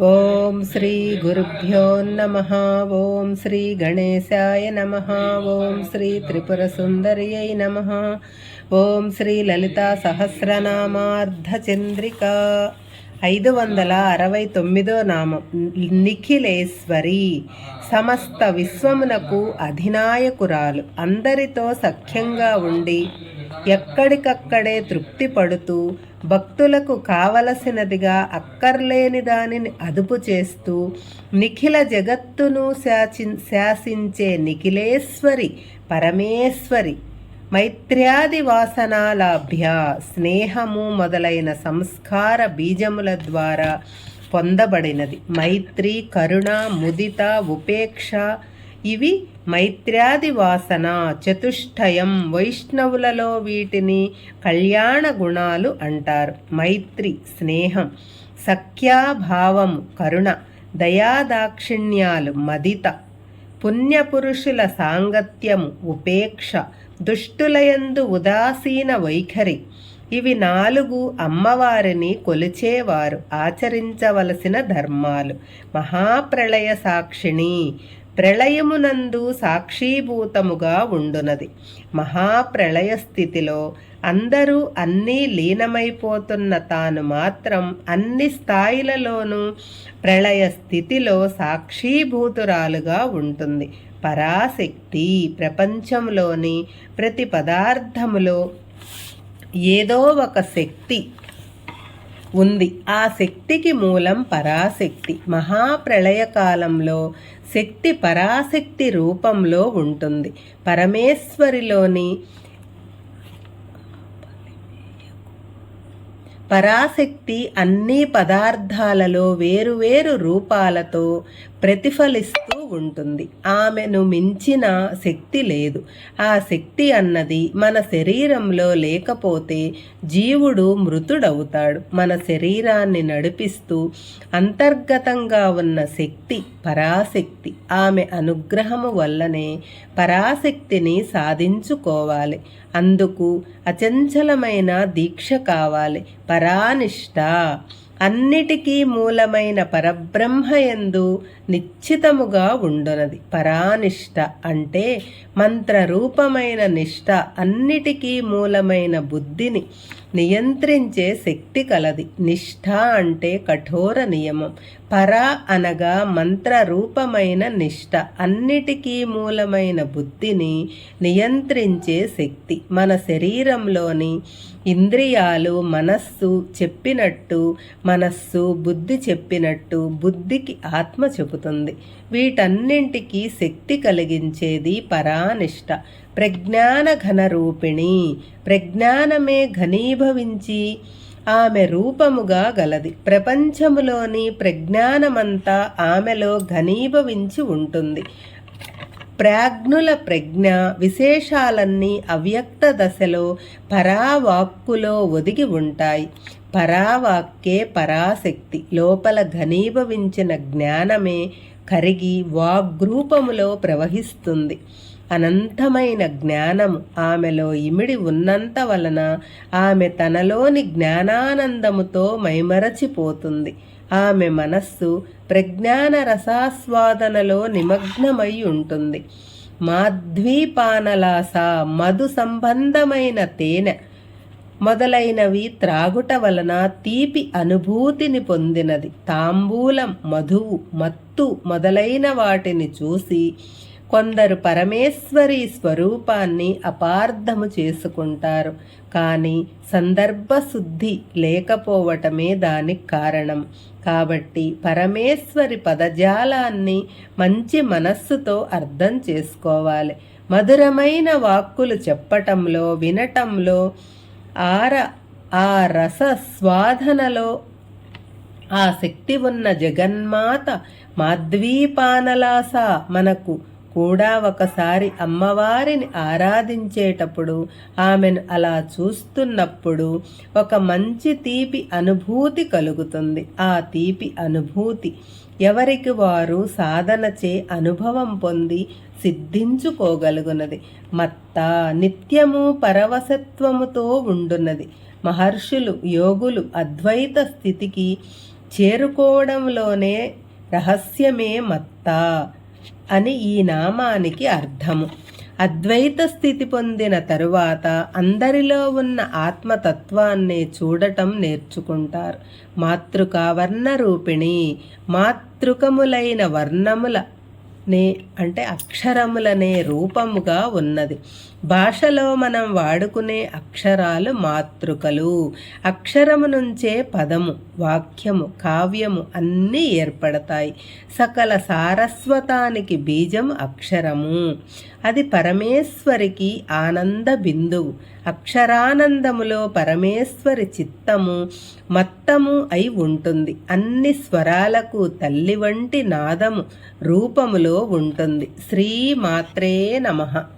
ఓం శ్రీ గురుభ్యో నమ. ఓం శ్రీ గణేశాయ నమ. ఓం శ్రీ త్రిపుర సుందర్యై నమ. ఓం శ్రీ లలితా సహస్రనామార్ధచంద్రిక ఐదు వందల అరవై తొమ్మిదో నామం. నిఖిలేశ్వరి. సమస్త విశ్వమునకు అధినాయకురాలు. అందరితో సఖ్యంగా ఉండి ఎక్కడికక్కడే తృప్తి పడుతూ భక్తులకు కావలసినదిగా అక్కర్లేని దానిని అదుపు చేస్తూ నిఖిల జగత్తును శాసి శాసించే నిఖిలేశ్వరి పరమేశ్వరి మైత్ర్యాది వాసనాలాభ్య స్నేహము మొదలైన సంస్కార బీజముల ద్వారా పొందబడినది. మైత్రి కరుణ ముదిత ఉపేక్ష ఇవి మైత్ర్యాది వాసన చతుష్టయం వైష్ణవులలో వీటిని కళ్యాణ గుణాలు అంటారు. మైత్రి స్నేహం సఖ్యాభావము కరుణ దయాదాక్షిణ్యాలు మదిత పుణ్యపురుషుల సాంగత్యము ఉపేక్ష దుష్టులయందు ఉదాసీన వైఖరి. ఇవి నాలుగు అమ్మవారిని కొలిచేవారు. ఆచరించవలసిన ధర్మాలు. మహాప్రళయ సాక్షిణి ప్రళయమునందు సాక్షీభూతముగా ఉండునది. మహాప్రళయ స్థితిలో అందరూ అన్నీ లీనమైపోతున్న తాను మాత్రం అన్ని స్థాయిలలోనూ ప్రళయ స్థితిలో సాక్షీభూతురాలుగా ఉంటుంది. పరాశక్తి ప్రపంచంలోని ప్రతి పదార్థములో ఏదో ఒక శక్తి ఉంది. ఆ శక్తికి మూలం పరాశక్తి. మహాప్రళయకాలంలో శక్తి పరాశక్తి రూపంలో ఉంటుంది. పరమేశ్వరిలోని పరాశక్తి అన్ని పదార్థాలలో వేరువేరు రూపాలతో ప్రతిఫలిస్తూ ఉంటుంది. ఆమెను మించిన శక్తి లేదు. ఆ శక్తి అన్నది మన శరీరంలో లేకపోతే జీవుడు మృతుడవుతాడు. మన శరీరాన్ని నడిపిస్తూ అంతర్గతంగా ఉన్న శక్తి పరాశక్తి. ఆమె అనుగ్రహము వల్లనే పరాశక్తిని సాధించుకోవాలి. అందుకు అచంచలమైన దీక్ష కావాలి. పరానిష్ట. అన్నిటికీ మూలమైన పరబ్రహ్మయందు నిశ్చితముగా ఉండునది. పరానిష్ట అంటే మంత్రరూపమైన నిష్ట అన్నిటికీ మూలమైన బుద్ధిని నియంత్రించే శక్తి కలది. నిష్ఠ అంటే కఠోర నియమం. పర అనగా మంత్రరూపమైన నిష్ట అన్నిటికీ మూలమైన బుద్ధిని నియంత్రించే శక్తి. మన శరీరంలోని ఇంద్రియాలు మనస్సు చెప్పినట్టు మనస్సు బుద్ధి చెప్పినట్టు బుద్ధికి ఆత్మ చెబుతుంది. వీటన్నింటికి శక్తి కలిగించేది పరానిష్ట. ప్రజ్ఞాన ఘన రూపిణి ప్రజ్ఞానమే ఘనీభవించి ఆమె రూపముగా గలది. ప్రపంచములోని ప్రజ్ఞానమంతా ఆమెలో ఘనీభవించి ఉంటుంది. ప్రాజ్ఞుల ప్రజ్ఞ విశేషాలన్నీ అవ్యక్త దశలో పరావాక్కులో ఒదిగి ఉంటాయి. పరావాక్యే పరాశక్తి. లోపల ఘనీభవించిన జ్ఞానమే కరిగి వాగ్రూపములో ప్రవహిస్తుంది. అనంతమైన జ్ఞానము ఆమెలో ఇమిడి ఉన్నంత వలన ఆమె తనలోని జ్ఞానానందముతో మైమరచిపోతుంది. ఆమె మనస్సు ప్రజ్ఞాన రసాస్వాదనలో నిమగ్నమై ఉంటుంది. మాధ్వీపానలాస మధు సంబంధమైన తేనె మొదలైనవి త్రాగుట వలన తీపి అనుభూతిని పొందినది. తాంబూలం మధువు మత్తు మొదలైన వాటిని చూసి కొందరు పరమేశ్వరి స్వరూపాన్ని అపార్థము చేసుకుంటారు. కానీ సందర్భశుద్ధి లేకపోవటమే దానికి కారణం. కాబట్టి పరమేశ్వరి పదజాలాన్ని మంచి మనస్సుతో అర్థం చేసుకోవాలి. మధురమైన వాక్కులు చెప్పటంలో వినటంలో ఆర ఆ రస స్వాధనలో ఆ శక్తి ఉన్న జగన్మాత మాద్వీపానలాస మనకు కూడా ఒకసారి అమ్మవారిని ఆరాధించేటప్పుడు ఆమెను అలా చూస్తున్నప్పుడు ఒక మంచి తీపి అనుభూతి కలుగుతుంది. ఆ తీపి అనుభూతి ఎవరికి వారు సాధనచే అనుభవం పొంది సిద్ధించుకోగలుగునది. మత్త నిత్యము పరవశత్వముతో ఉండున్నది మహర్షులు యోగులు అద్వైత స్థితికి చేరుకోవడంలోనే రహస్యమే మత్త. అని ఈ నామానికి అర్థము. అద్వైత స్థితి పొందిన తరువాత అందరిలో ఉన్న ఆత్మతత్వాన్ని చూడటం నేర్చుకుంటారు. మాతృకా వర్ణ రూపిణి మాతృకములైన వర్ణముల నే అంటే అక్షరములనే రూపముగా ఉన్నది. భాషలో మనం వాడుకునే అక్షరాలు మాతృకలు. అక్షరము నుంచే పదము వాక్యము కావ్యము అన్నీ ఏర్పడతాయి. సకల సారస్వతానికి బీజం అక్షరము. అది పరమేశ్వరికి ఆనంద బిందువు. అక్షరానందములో పరమేశ్వరి చిత్తము మత్తము అయి ఉంటుంది. అన్ని స్వరాలకు తల్లి వంటి నాదము రూపములో ఉంటుంది. శ్రీ మాత్రే నమః.